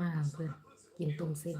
มาเพื่อนกินต้มเส้น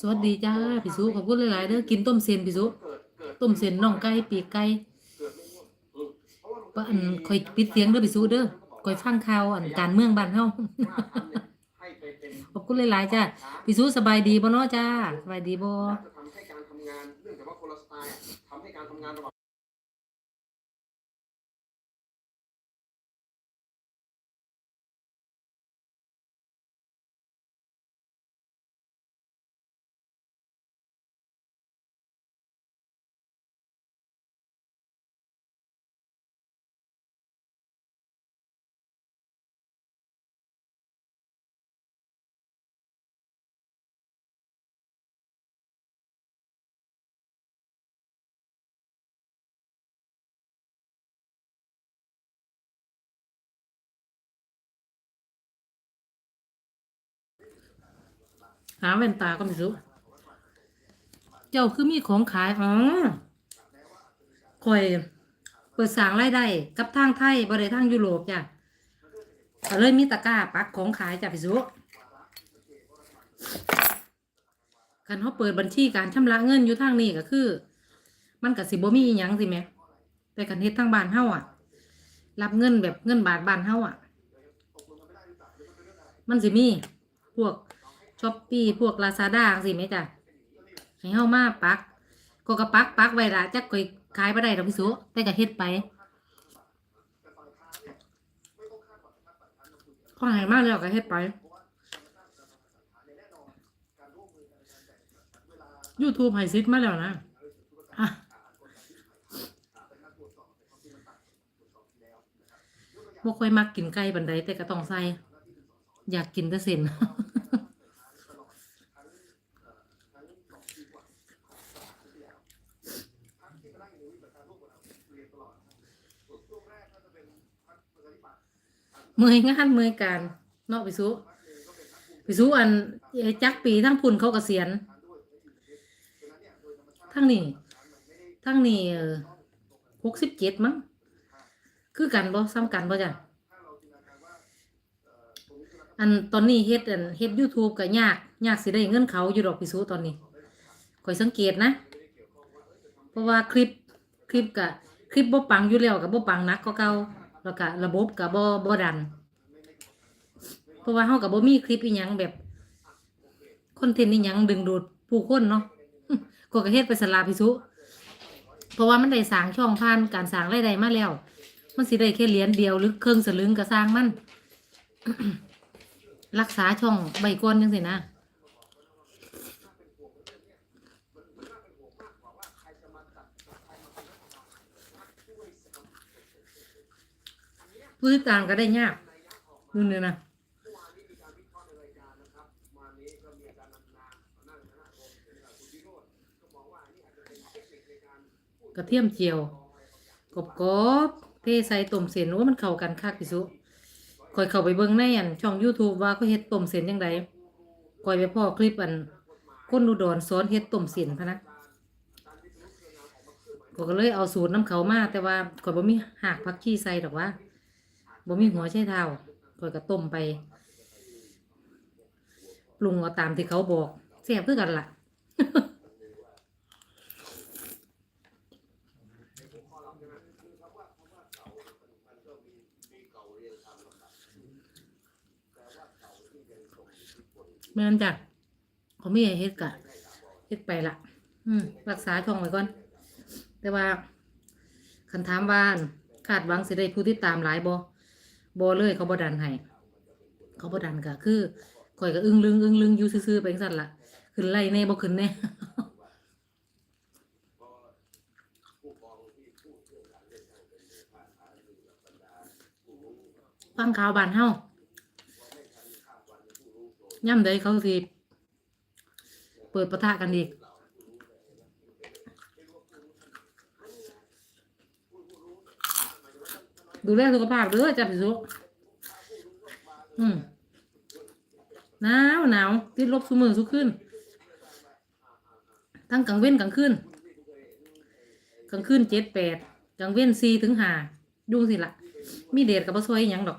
สวัสดีจ้าพี่สุขอบคุณหลายๆเด้อกินต้มเซนพี่สุต้มเซนน่องไก่ปีกไก่ปะอันคอยปิดเสียงเด้อพี่สุเด้อคอยฟังข่าวอันการเมืองบ้านเฮาขอบคุณหลายๆจ้าพี่สุสบายดีบ่เนาะจ้าสบายดีบ่ หาแว่นตาก็ไม่รู้เจ้าคือมีของขายอ๋อข่อย เปิดสางรายได้กับทางไทยบ่ได้ทางยุโรปจ้ะก็เลยมีตะกร้าปักของขายจ้ะพี่สุคันเขาเปิดบัญชีการชำระเงินอยู่ทางนี้ก็คือ มันก็สิบมีอิหยังสิแหมแต่กันเฮ็ดทางบ้านเฮาอะ รับเงินแบบเงินบาทบ้านเฮาอะ มันสิมีพวก ช้อปปี้พวกลาซาด้าสิไหมจ้ะให้เฮามาปักก็กระปักปักไว้ละจักก่อยขายบ่ได้ดอกพี่สุแต่ก็เฮ็ดไปเขาให้มาแล้วก็เฮ็ดไป YouTube ให้ซิดมาแล้วนะอะบ่ค่อยมักกินไก่บันไดแต่ก็ต้องใส่ อยากกินแต่เส้น เมื่อยงานเมื่อยการเนาะพี่สุพี่สุอันเอ่จักปีทั้งพุ่นเขาเกษียณทั้งนี้ทั้งนี้หกสิบเจ็ดมั้งคือกันบ่ซ้ำกันบ่จ้ะอันตอนนี้เฮ็ดอันเฮ็ด YouTube ก็ยากยากสิได้เงินเขาอยู่ดอกพี่สุตอนนี้ข่อยสังเกตนะ เพราะว่าคลิปคลิปกะคลิปบ่ปังอยู่แล้วกับบ่ปังนักก็เก่า แล้วก็ระบบก็บ่บ่ดันเพราะว่าเฮาก็บ่มีคลิปอีหยังแบบคอนเทนต์อีหยังดึงดูดผู้คนเนาะก็ก็เฮ็ดไปสลาพิสุเพราะว่ามันได้สร้างช่องผ่านการสร้างรายได้มาแล้ว มันสิได้แค่เหรียญเดียวหรือเครื่องสลึงก็สร้างมัน รักษาช่องใบก่อนจังซี่นะ ผู้ติดตามก็ได้ยากดูเนี่ยนะกระเทียมเจียวกรอบกอบเทใส่ต้มเส้นว่ามันเข้ากันคักที่สุคอยเข้าไปเบิ่งในอันช่อง YouTube ว่าเขาเฮ็ดต้มเส้นยังไงคอยไปพ่อคลิปอันคนอุดรสอนเฮ็ดต้มเส้นพะนะก็เลยเอาสูตรน้ำเขามาแต่ว่าข่อยบ่มีหากผักชีใส่ดอกว่า บ่มีหัวใช่เท้าข่อยก็ต้มไปปรุงเอาตามที่เขาบอกแซ่บคือกันล่ะแม่นจ้ะเขาไม่ให้เฮ็ดกะเฮ็ดไปละอืมรักษาช่องไว้ก่อน แต่ว่าคันถามว่าคาดหวังสิได้ผู้ที่ตามหลายบ่ บ่เลยเขาบ่ดันให้เขาบ่ดันก็คือข่อยก็อึ้งลึงอึ้งลึงอยู่ซื่อๆไปจังซั่นละขึ้นไล่แน่บ่ขึ้นแน่ฟังข่าวบ้านเฮาย่ำใดเขาสิเปิดประทะกันอีก ดูแลสุขภาพเด้อจ้ะพี่สุอืมหนาวหนาวติดลบสุมือสุขึ้น ทั้งกลางเว้นกลางคืนกลางคืนเจ็ดแปดกลางเว้นสี่ถึงห้าดูสิละมีเดทกับบ่ซอยยังดอก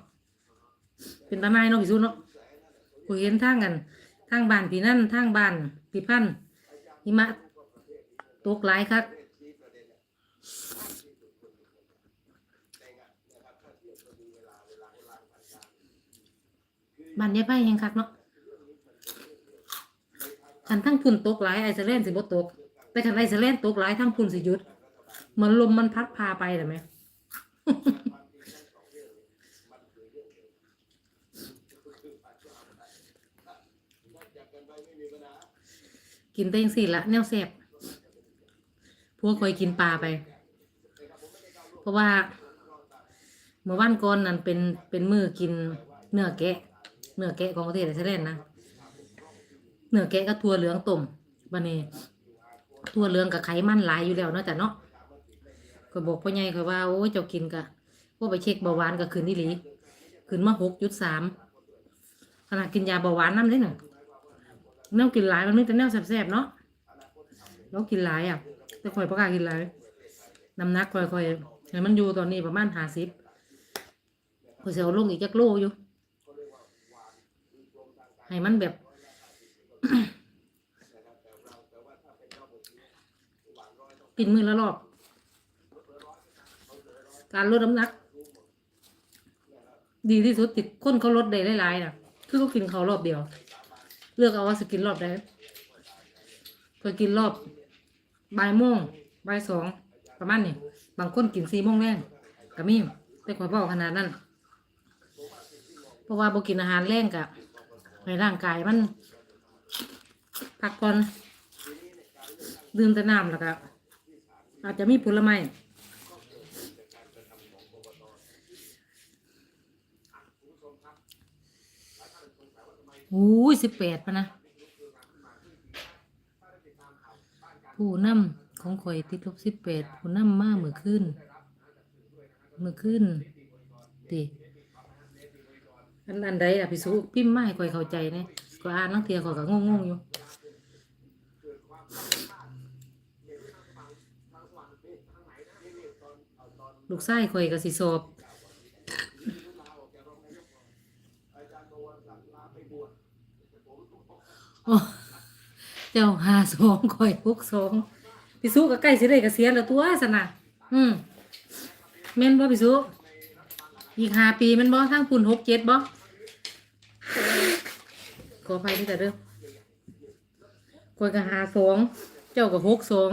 เป็นตาไม้เนาะพี่สุเนาะกูเห็นทางกันทางบ้านพี่นั่นทางบ้านพี่พันหิมะตกหลายคัก บ้านยายไพ่แห่งคักเนาะคันทั้งพุ่นตกหลายไอซ์แลนด์สิบ่ตก แต่คันไอซ์แลนด์ตกหลายทั้งพุ่นสิหยุดเหมือนลมมันพัดพาไปได้ไหมกินเต้งสิละแนวแสบพวกคอยกินปลาไป เพราะว่าเมื่อวันก่อนนั้นเป็นเป็นมือกินเนื้อแกะ เนื้อแกะของประเทศไอซ์แลนด์นะเนื้อแกะก็ถั่วเหลืองต้มบันนี้ถั่วเหลืองกับไขมันหลายอยู่แล้วเนาะแต่เนาะก็บอกพ่อใหญ่เขาว่าโอ้เจ้ากินกะว่าไปเช็คเบาหวานก็ขึ้นนี่หลีขึ้นมาหกจุดสามขนาดกินยาเบาหวานน้ำได้หนึ่งแนวกินหลายมันนึกแต่แนวแสบๆเนาะแล้วกินหลายอะแต่คอยประกล้ากินหลายน้ำหนักคอยคอยๆให้มันอยู่ตอนนี้ประมาณห้าสิบคอยเสียวลงอีกจักโลอยู่ ให้มันแบบ กินมือละรอบ การลดน้ำหนัก ดีที่สุดติดคนเขาลดได้หลายๆนะคือเขากินเขารอบเดียว เลือกเอาว่าจะกินรอบใดเคยกินรอบบ่ายโมงบ่ายสองประมาณนี้บางคนกินสี่โมงแรงก็มีแต่ขอยบอกขนาดนั้น เพราะว่าบกินอาหารแรงกะ ในร่างกายมัน พักก่อนดื่มแต่น้ำแล้วก็อาจจะมีผลไม้โอ้ยสิบแปดปะนะ ผู้นำของข่อยติดลบสิบแปดผู้นำมาเมื่อคืนเมื่อคืนติ อันอันใดอะพี่สุพิมพ์มาให้ข่อยเข้าใจเนี่ยก็อ่านนังเทียข่อยก็งงๆอยู่ลูกไส้ข่อยก็สิสอบโอ้เจ้าหาสองข่อยหกสองพี่สุก็ใกล้สิได้เกษียณแล้วตัวสนะอืมแม่นบ่พี่สุอีกห้าปีแม่นบ่ทางปุ่นหกเจ็ดบ่ ขออภัยที่แต่เด้อข่อยก็หาสองเจ้าก็หกสอง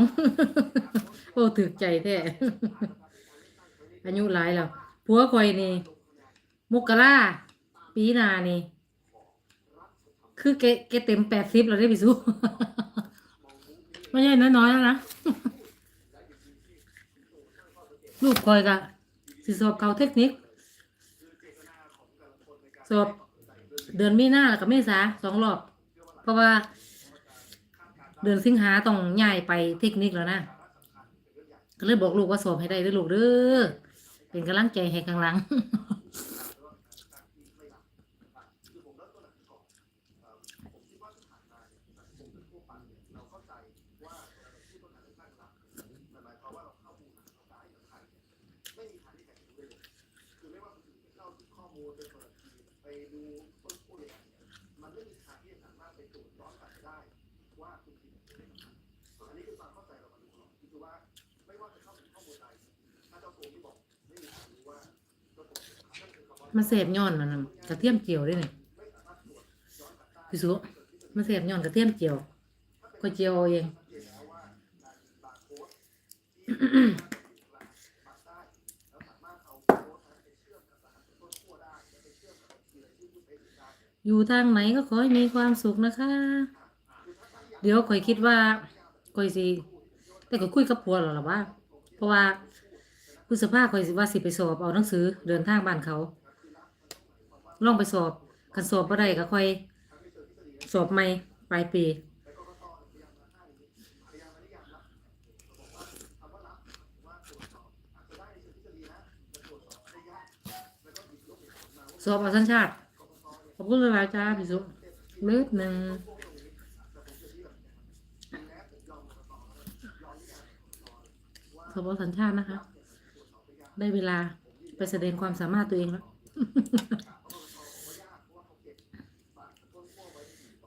โอ้ถึกใจแท้อายุหลายแล้วผัวข่อยนี่มุกราปีนานี่ คือเกเกเต็มแปดสิบแล้วได้พี่สู้ไม่ใช่น้อยๆแล้วนะลูกคอยกะสิสอบเขาเทคนิค สอบ เดือนมีนาแล้วก็เมษาสองรอบ เพราะว่า เดือนสิงหาต้องย้ายไปเทคนิคแล้วนะก็เลยบอกลูกว่าสอบให้ได้ด้อลูกเด้อเป็นกำลังใจให้ข้างหลัง มันเสพย้อนมันกระเทียมเจียวด้วยนี่พี่สุมันเสพย้อนกระเทียมเจียว ก็เจียวเองอยู่ทางไหนก็ขอให้มีความสุขนะคะ เดี๋ยวคอยคิดว่าคอยสิ แต่ก็คุยกับผัวหรอหรอว่า เพราะว่าพฤษภาพคอยสิว่าสิไปสอบเอาหนังสือเดินทางบ้านเขา ลองไปสอบคันสอบบ่ได้ก็ค่อย สอบใหม่ปลายปีสอบเอาสัญชาติ ขอบคุณหลายจ้าพี่สุเลิศหนึ่งสอบเอาสัญชาตินะคะ ได้เวลาไปแสดงความสามารถตัวเองแล้ว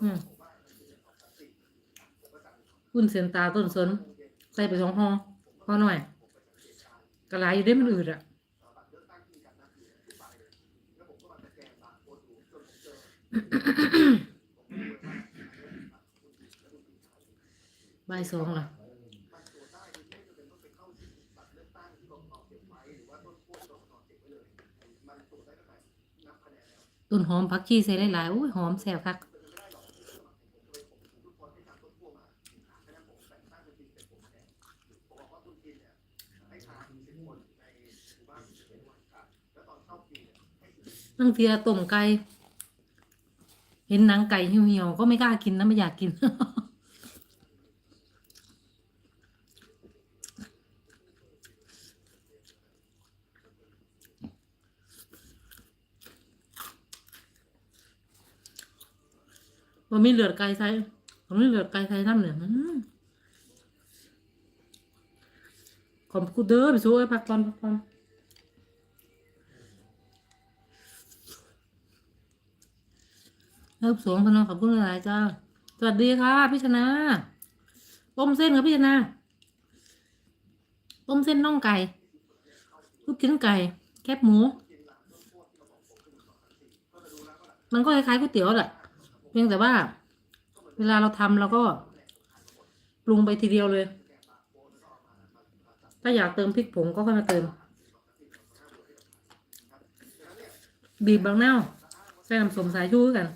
อืมคุณเสียนตาต้นสนใส่ไปสองห่อห่อหน่อยกระไรอยู่ได้มันอืดอะบ่ายสองล่ะต้นหอมผักชีใส่หลายๆอุ้ยหอมแซ่บคัก ตั้งเทียต้มไก่เห็นหนังไก่เหี่ยวๆก็ไม่กล้ากินนะไม่อยากกิน มันมีเหลือดไก่ใส่มันมีเลือดไก่ใส่น้ำเนี่ยอืมขอบคุณเด้อไปสู้ไอ้พักก่อนพักก่อน เริ่มสวงพนมขอบคุณหลายๆจ้า สวัสดีค่ะ พี่ชนะต้มเส้นครับพี่ชนะต้มเส้นน่องไก่ลูกชิ้นไก่ แคบหมู มันก็คล้ายๆก๋วยเตี๋ยวแหละเพียงแต่ว่า เวลาเราทำเราก็ปรุงไปทีเดียวเลย ถ้าอยากเติมพริกผงก็ค่อยมาเติม บีบบางแนวใส่น้ำส้มสายชูกัน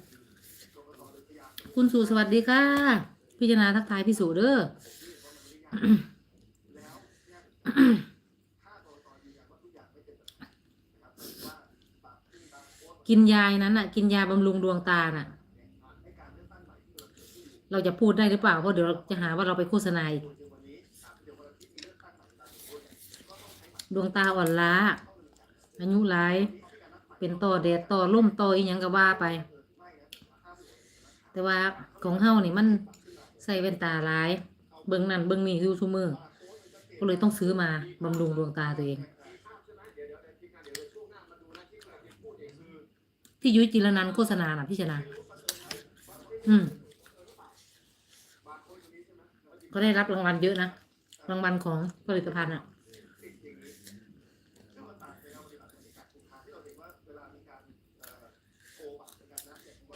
คุณสู่สวัสดีค่ะ พิจารณาทักทายพี่สู่เด้อกินยายนั้นน่ะ กินยาบำรุงดวงตาน่ะ เราจะพูดได้หรือเปล่าเพราะเดี๋ยวเราจะหาว่าเราไปโฆษณาอีกดวงตาอ่อนล้าอายุหลาย เป็นต่อแดดต่อล่มต่ออีหยังก็ว่าไป แต่ว่าของเฮานี่มันใส่แว่นตาหลาย เบิ่งนั่นเบิ่งนี่อยู่ทุกมือก็เลยต้องซื้อมาบำรุงดวงตาตัวเอง ที่ยุ้ยจิรนันโฆษณาน่ะพี่ชนะอืมก็ได้รับรางวัลเยอะนะ รางวัลของผลิตภัณฑ์อะ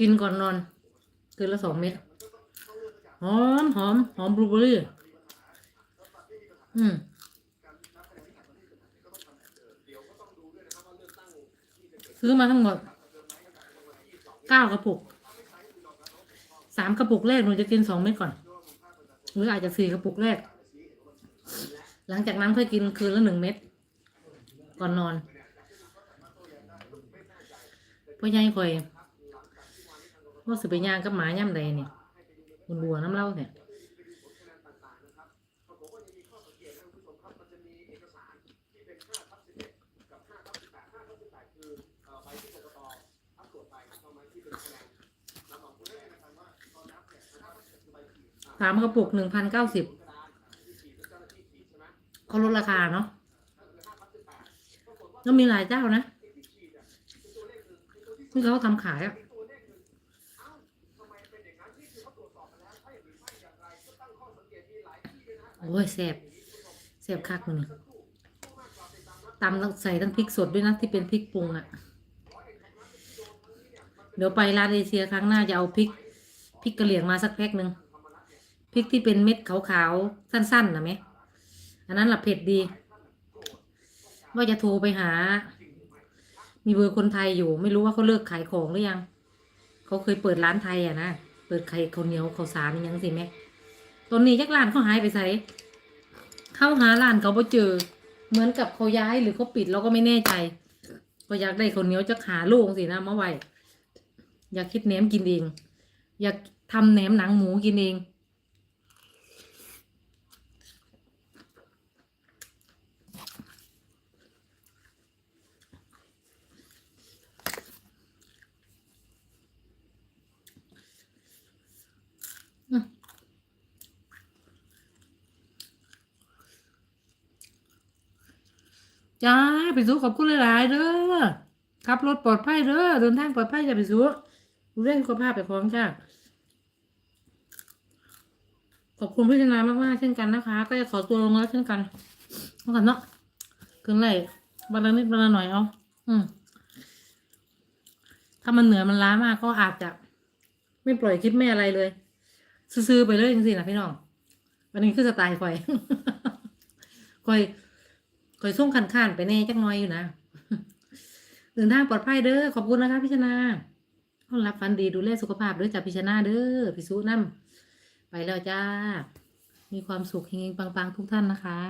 กินก่อนนอน เกินละสองเม็ดหอมหอมหอมบลูเบอร์รี่อืมซื้อมาทั้งหมดเก้ากระปุกสามกระปุกแรกหนูจะกินสองเม็ดก่อน หรืออาจจะสี่กระปุกแรก หลังจากนั้นค่อยกินคืนละหนึ่งเม็ดก่อนนอนพ่อใหญ่คอย ว่าสิไปย่างกับหมาย่ำใดเนี่ยมันบัวน้ำเล่าเนี่ยสามกระปุกหนึ่งพันเก้าสิบเขาลดราคาเนาะแล้วมีหลายเจ้านะที่เขาทำขายอะ โอ้ยแสบแสบคักมันตำต้องใส่ทั้งพริกสดด้วยนะที่เป็นพริกปรุงอะเดี๋ยวไปร้านเอเชียครั้งหน้าจะเอาพริกพริกกระเหลี่ยงมาสักแพ็คหนึ่งพริกที่เป็นเม็ดขาวๆสั้นๆนะไหมอันนั้นละเผ็ดดี ว่าจะโทรไปหา มีเบอร์คนไทยอยู่ ไม่รู้ว่าเขาเลิกขายของหรือยัง เขาเคยเปิดร้านไทยอะนะ เปิดไข่ข้าวเหนียวข้าวสารยังสิแม่ ตอนนี้ยักร้านเขาหายไปใส่เข้าหาร้านเขาไ่เจอ เหมือนกับเขาย้ายหรือเขาปิดเราก็ไม่แน่ใจ ก็อยากได้ขนเหนียวจะหาลูกสินะมาไว้อยากคิดแหนมกินเอง อยากทำแหนมหนังหมูกินเอง จ้าพี่สุขอบคุณหลายๆเด้อขับรถปลอดภัยเด้อเดินทางปลอดภัยจ้ะพี่สุดูแลสุขภาพไปพร้อมจ้าขอบคุณพี่ชนามากๆเช่นกันนะคะ ก็จะขอตัวลงแล้วเช่นกันเท่ากันเนาะคืนไรวันละนิดวันละหน่อยเอาอืมถ้ามันเหนื่อยมันล้ามากก็อาจจะ ไม่ปล่อยคลิปไม่อะไรเลย ซื้อไปเลยจริงๆนะพี่น้องวันนี้คือสไตล์คอยคอย คอยส่งขันขานไปแน่จักน้อยอยู่นะเดินทางปลอดภัยเด้อขอบคุณนะคะพิชนาต้อนรับฟันดีดูแลสุขภาพด้วยจ้าพี่ชนาเด้อพิสุน้ำไปแล้วจ้า มีความสุขเฮงๆปังๆทุกท่านนะคะ